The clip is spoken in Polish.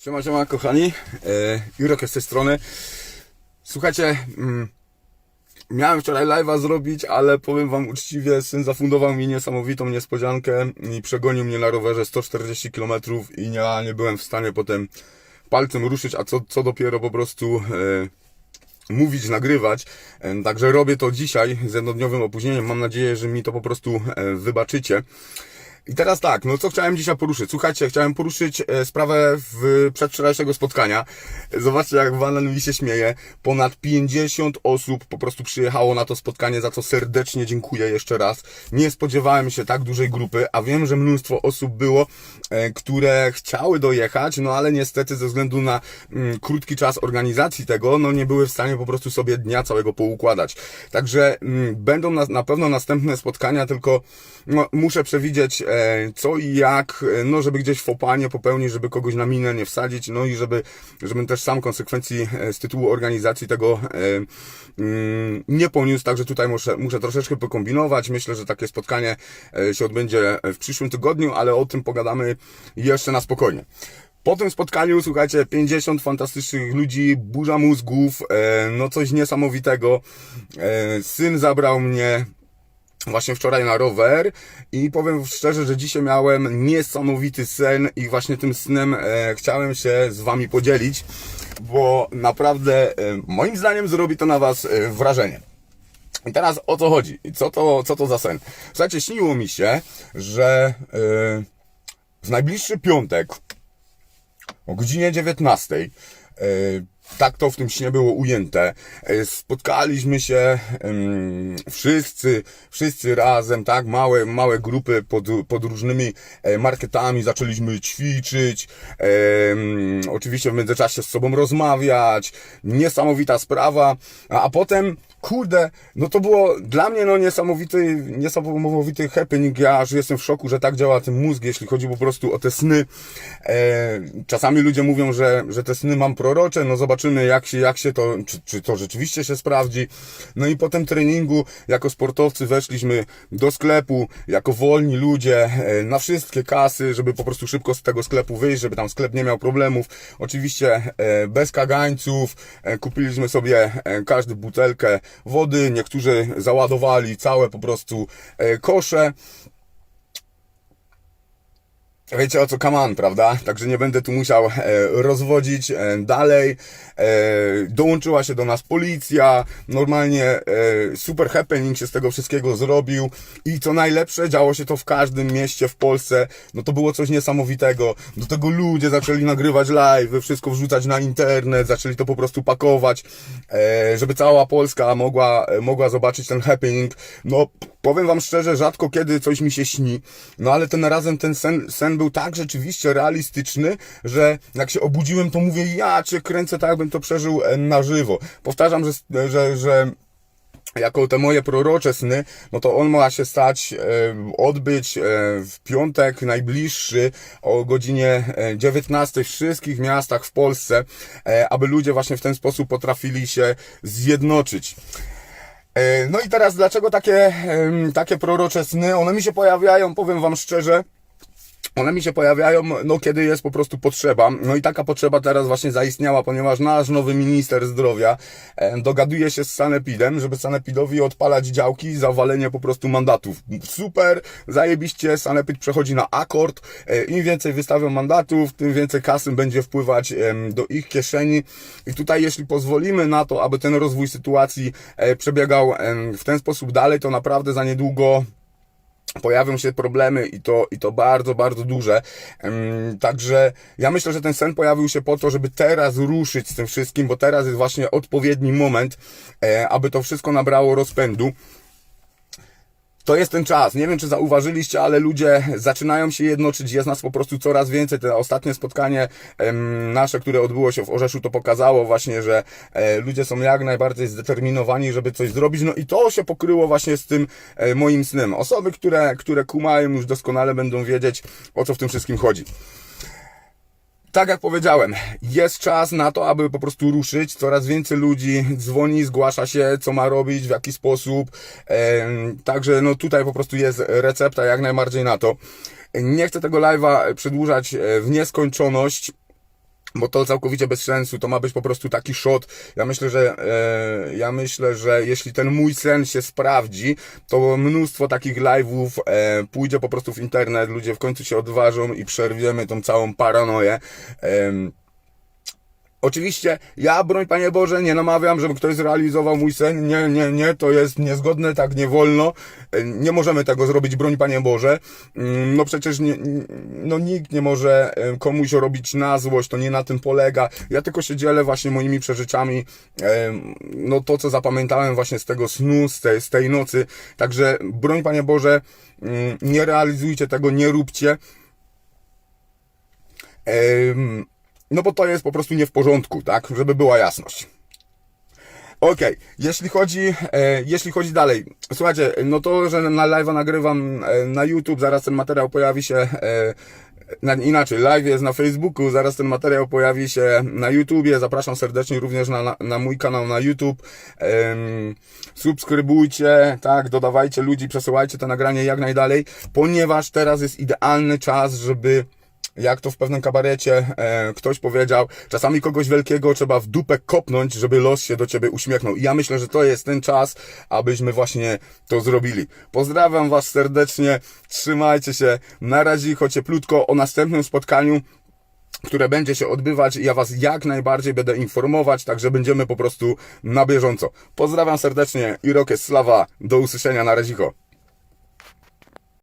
Siema, siema kochani, e, Jurek jest z tej strony. Słuchajcie, mm, miałem wczoraj live'a zrobić, ale powiem wam uczciwie, syn zafundował mi niesamowitą niespodziankę i przegonił mnie na rowerze 140 km i nie, nie byłem w stanie potem palcem ruszyć, a co, co dopiero po prostu e, mówić, nagrywać. E, Także robię to dzisiaj z jednodniowym opóźnieniem. Mam nadzieję, że mi to po prostu e, wybaczycie. I teraz tak, no co chciałem dzisiaj poruszyć? Słuchajcie, chciałem poruszyć e, sprawę w przedwczorajszego spotkania. Zobaczcie, jak Wanen mi się śmieje. Ponad 50 osób po prostu przyjechało na to spotkanie, za co serdecznie dziękuję jeszcze raz. Nie spodziewałem się tak dużej grupy, a wiem, że mnóstwo osób było, e, które chciały dojechać, no ale niestety ze względu na mm, krótki czas organizacji tego, no nie były w stanie po prostu sobie dnia całego poukładać. Także mm, będą na, na pewno następne spotkania, tylko no, muszę przewidzieć e, co i jak, e, no żeby gdzieś fopa nie popełnić, żeby kogoś na minę nie wsadzić, no i żeby, żebym też sam konsekwencji e, z tytułu organizacji tego e, mm, nie poniósł, także tutaj muszę, muszę troszeczkę pokombinować. Myślę, że takie spotkanie e, się odbędzie w przyszłym tygodniu, ale o tym pogadamy jeszcze na spokojnie. Po tym spotkaniu, słuchajcie, 50 fantastycznych ludzi, burza mózgów, e, no coś niesamowitego. E, syn zabrał mnie właśnie wczoraj na rower i powiem szczerze, że dzisiaj miałem niesamowity sen i właśnie tym snem e, chciałem się z wami podzielić, bo naprawdę e, moim zdaniem zrobi to na was e, wrażenie. I teraz o co chodzi? Co to, co to za sen? Słuchajcie, śniło mi się, że e, w najbliższy piątek o godzinie 19. e, Tak to w tym śnie było ujęte. E, Spotkaliśmy się wszyscy, wszyscy razem, tak, małe, małe grupy pod, pod różnymi e, marketami, zaczęliśmy ćwiczyć, oczywiście w międzyczasie z sobą rozmawiać, niesamowita sprawa, a, a potem Kurde, no to było dla mnie no niesamowity, niesamowity happening. Ja aż jestem w szoku, że tak działa ten mózg, jeśli chodzi po prostu o te sny. E, czasami ludzie mówią, że, że te sny mam prorocze, no zobaczymy jak się, jak się to, czy, czy to rzeczywiście się sprawdzi. No i po tym treningu, jako sportowcy weszliśmy do sklepu, jako wolni ludzie, e, na wszystkie kasy, żeby po prostu szybko z tego sklepu wyjść, żeby tam sklep nie miał problemów. Oczywiście e, bez kagańców, e, kupiliśmy sobie e, każdy butelkę wody, niektórzy załadowali całe po prostu e, kosze. Wiecie o co kaman, prawda? Także nie będę tu musiał e, rozwodzić e, dalej. E, dołączyła się do nas policja. Normalnie e, super happening się z tego wszystkiego zrobił. I co najlepsze, działo się to w każdym mieście w Polsce. No to było coś niesamowitego. Do tego ludzie zaczęli nagrywać live, wszystko wrzucać na internet, zaczęli to po prostu pakować, e, żeby cała Polska mogła, e, mogła zobaczyć ten happening. No, powiem wam szczerze, rzadko kiedy coś mi się śni. No ale tym razem ten sen, sen był tak rzeczywiście realistyczny, że jak się obudziłem, to mówię, ja cię kręcę tak, jakbym to przeżył e, na żywo. Powtarzam, że, że, że jako te moje prorocze sny, no to on ma się stać, e, odbyć e, w piątek najbliższy o godzinie e, 19 w wszystkich miastach w Polsce, e, aby ludzie właśnie w ten sposób potrafili się zjednoczyć. E, No i teraz dlaczego takie, takie prorocze sny? One mi się pojawiają, powiem wam szczerze, one mi się pojawiają, no kiedy jest po prostu potrzeba. No i taka potrzeba teraz właśnie zaistniała, ponieważ nasz nowy minister zdrowia dogaduje się z Sanepidem, żeby Sanepidowi odpalać działki za walenie po prostu mandatów. Super, zajebiście, Sanepid przechodzi na akord. E, Im więcej wystawią mandatów, tym więcej kasy będzie wpływać do ich kieszeni. I tutaj jeśli pozwolimy na to, aby ten rozwój sytuacji e, przebiegał w ten sposób dalej, to naprawdę za niedługo pojawią się problemy i to, i to bardzo, bardzo duże. Także ja myślę, że ten sen pojawił się po to, żeby teraz ruszyć z tym wszystkim, bo teraz jest właśnie odpowiedni moment, e, aby to wszystko nabrało rozpędu. To jest ten czas. Nie wiem, czy zauważyliście, ale ludzie zaczynają się jednoczyć. Jest nas po prostu coraz więcej. Te ostatnie spotkanie nasze, które odbyło się w Orzeszu, to pokazało właśnie, że e, ludzie są jak najbardziej zdeterminowani, żeby coś zrobić. No i to się pokryło właśnie z tym e, moim snem. Osoby, które, które kumają już doskonale będą wiedzieć, o co w tym wszystkim chodzi tak jak powiedziałem, jest czas na to, aby po prostu ruszyć. Coraz więcej ludzi dzwoni, zgłasza się, co ma robić, w jaki sposób. Także no tutaj po prostu jest recepta jak najbardziej na to. Nie chcę tego live'a przedłużać e, w nieskończoność. Bo to całkowicie bez sensu, to ma być po prostu taki shot. Ja myślę, że e, ja myślę, że jeśli ten mój sen się sprawdzi, to mnóstwo takich live'ów e, pójdzie po prostu w internet, ludzie w końcu się odważą i przerwiemy tą całą paranoję. Em, Oczywiście ja, broń Panie Boże, nie namawiam, żeby ktoś zrealizował mój sen. Nie, nie, nie, to jest niezgodne, tak nie wolno. Nie możemy tego zrobić, broń Panie Boże. Mm, No przecież nie, no nikt nie może komuś robić na złość, to nie na tym polega. Ja tylko się dzielę właśnie moimi przeżyciami, no to co zapamiętałem właśnie z tego snu, z tej, z tej nocy. Także broń Panie Boże, mm, nie realizujcie tego, nie róbcie. Em, no bo to jest po prostu nie w porządku, tak? Żeby była jasność. Okej, jeśli chodzi, e, jeśli chodzi dalej, słuchajcie, no to, że na live'a nagrywam e, na YouTube, zaraz ten materiał pojawi się, e, na, inaczej, live jest na Facebooku, zaraz ten materiał pojawi się na YouTubie, zapraszam serdecznie również na, na, na mój kanał na YouTube, Em, subskrybujcie, tak, dodawajcie ludzi, przesyłajcie to nagranie jak najdalej, ponieważ teraz jest idealny czas, żeby jak to w pewnym kabarecie e, ktoś powiedział, czasami kogoś wielkiego trzeba w dupę kopnąć, żeby los się do ciebie uśmiechnął. I ja myślę, że to jest ten czas, abyśmy właśnie to zrobili. Pozdrawiam was serdecznie, trzymajcie się, na razie cieplutko o następnym spotkaniu które będzie się odbywać. Ja Was jak najbardziej będę informować, także będziemy po prostu na bieżąco. Pozdrawiam serdecznie i Rokes Slawa. Do usłyszenia na razie.